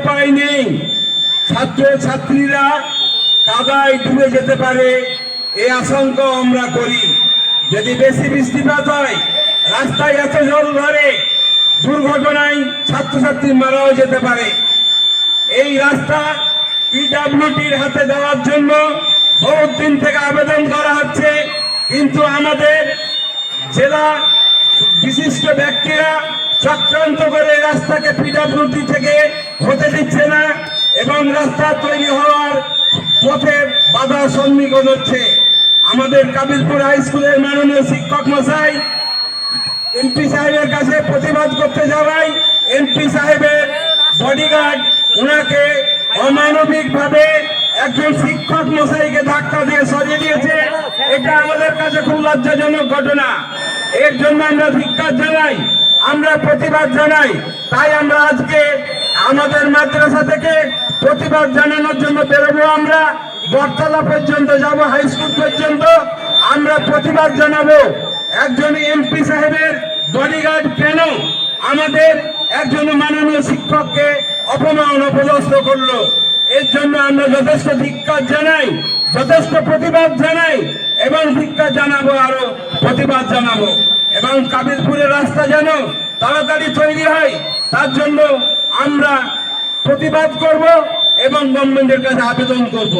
উপায় নেই ছাত্র ছাত্রীরা কাদায় ডুবে যেতে পারে এই আশঙ্কা আমরা করি। যদি বেশি বৃষ্টিপাত হয়, রাস্তায় এত জল ধরে, দুর্ঘটনায় ছাত্রছাত্রী মারাও যেতে পারে। এই রাস্তা পিডাব্লিউটির হাতে দেওয়ার জন্য বহুত দিন থেকে আবেদন করা হচ্ছে, কিন্তু আমাদের জেলা বিশিষ্ট ব্যক্তিরা চক্রান্ত করে রাস্তাকে পিডাব্লিউটি থেকে হতে দিচ্ছে না এবং রাস্তা তৈরি হওয়ার পথে বাধা সম্মুখীন হচ্ছে। আমাদের কাবিলপুর হাই স্কুলের মাননীয় শিক্ষক মশাই, এমপি সাহেবের কাছে প্রতিবাদ করতে যাওয়াই এমপি সাহেবের বডিগার্ড ওনাকে অমানবিক ভাবে একজন শিক্ষক মশাইকে ধাক্কা দিয়ে সরিয়ে দিয়েছে। এটা আমাদের কাছে খুব লজ্জাজনক ঘটনা। এর জন্য আমরা ধিক্কার জানাই, আমরা প্রতিবাদ জানাই। তাই আমরা আজকে আমাদের মাদ্রাসা থেকে প্রতিবাদ জানানোর জন্য বেরোবো আমরা। বটতলা পর্যন্ত যাব হাই স্কুল পর্যন্ত। আমরা প্রতিবাদ জানাব, একজন এমপি সাহেবের বডিগার্ড কেন আমাদের একজন মাননীয় শিক্ষককে অপমান, অপদস্থ করল? এর জন্য আমরা যথেষ্ট ধিক্কার জানাই, যথেষ্ট প্রতিবাদ জানাই। এবং ধিক্কার জানাব আরও, প্রতিবাদ জানাব। এবং কাবিলপুরের রাস্তা যেন তাড়াতাড়ি তৈরি হয়, তার জন্য আমরা প্রতিবাদ করব এবং গভর্নমেন্টের কাছে আবেদন করব।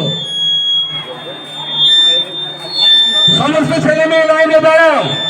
সমস্ত ছেলে মেয়ে লাইনে দাঁড়াও।